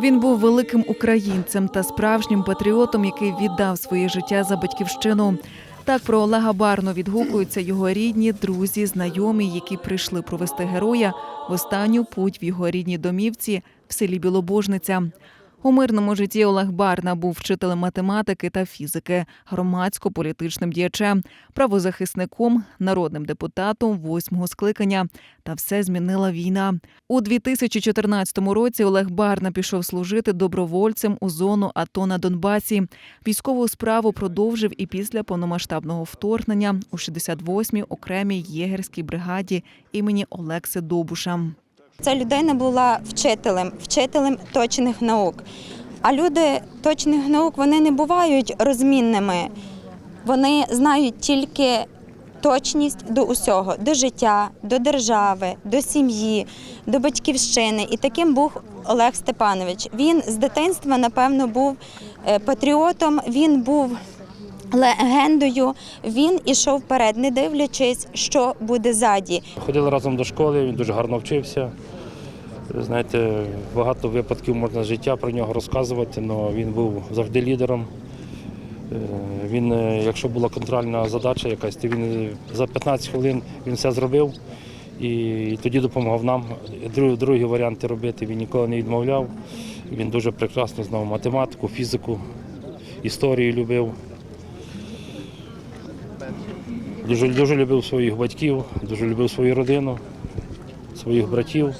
Він був великим українцем та справжнім патріотом, який віддав своє життя за батьківщину. Так про Олега Барну відгукуються його рідні, друзі, знайомі, які прийшли провести героя в останню путь в його рідній домівці в селі Білобожниця. У мирному житті Олег Барна був вчителем математики та фізики, громадсько-політичним діячем, правозахисником, народним депутатом восьмого скликання. Та все змінила війна. У 2014 році Олег Барна пішов служити добровольцем у зону АТО на Донбасі. Військову справу продовжив і після повномасштабного вторгнення у 68-й окремій єгерській бригаді імені Олекси Добуша. Ця людина була вчителем, вчителем точних наук. А люди точних наук вони не бувають розмінними. Вони знають тільки точність до усього, до життя, до держави, до сім'ї, до батьківщини. І таким був Олег Степанович. Він з дитинства, напевно, був е, патріотом, він був легендою. Він ішов вперед, не дивлячись, що буде ззаді. Ходили разом до школи, він дуже гарно вчився. Знаєте, багато випадків можна життя про нього розказувати, але він був завжди лідером. Е, Він, е, якщо була контрольна задача якась, то він е, за 15 хвилин він все зробив і тоді допомагав нам. Другі, другі варіанти робити він ніколи не відмовляв. Він дуже прекрасно знав математику, фізику, історію любив. Дуже, дуже любив своїх батьків, дуже любив свою родину, своїх братів.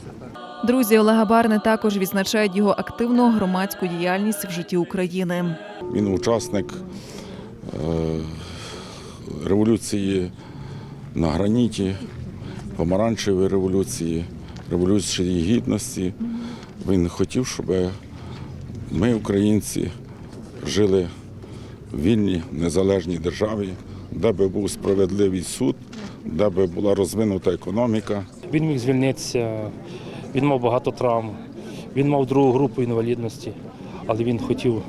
Друзі Олега Барни також відзначають його активну громадську діяльність в житті України. Він учасник е, революції на граніті, помаранчевої революції, революції гідності. Він хотів, щоб ми, українці, жили в вільній незалежній державі, де би був справедливий суд, де би була розвинута економіка. Він міг звільнитися, він мав багато травм, він мав другу групу інвалідності, але він хотів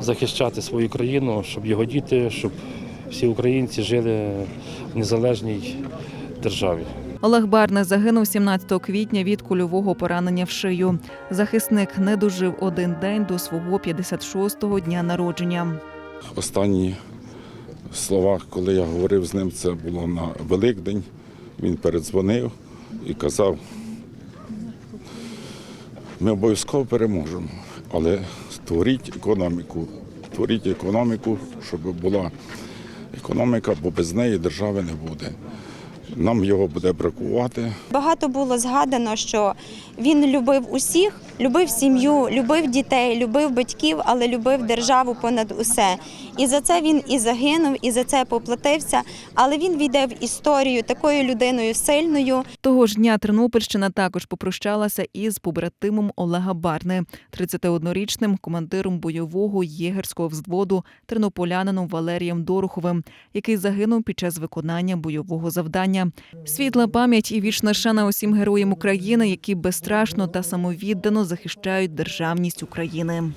захищати свою країну, щоб його діти, щоб всі українці жили в незалежній державі. Олег Барна загинув 17 квітня від кульового поранення в шию. Захисник не дожив один день до свого 56-го дня народження. Останні слова, коли я говорив з ним, це було на Великдень. Він передзвонив і казав, ми обов'язково переможемо, але створіть економіку, створіть економіку, щоб була економіка, бо без неї держави не буде. Нам його буде бракувати. Багато було згадано, що він любив усіх, любив сім'ю, любив дітей, любив батьків, але любив державу понад усе. І за це він і загинув, і за це поплатився. Але він війде в історію такою людиною сильною, Того ж дня Тернопільщина також попрощалася із побратимом Олега Барни, 31-річним командиром бойового єгерського взводу тернополянином Валерієм Дороховим, який загинув під час виконання бойового завдання. Світла пам'ять і вічна шана усім героям України, які безстрашно та самовіддано захищають державність України.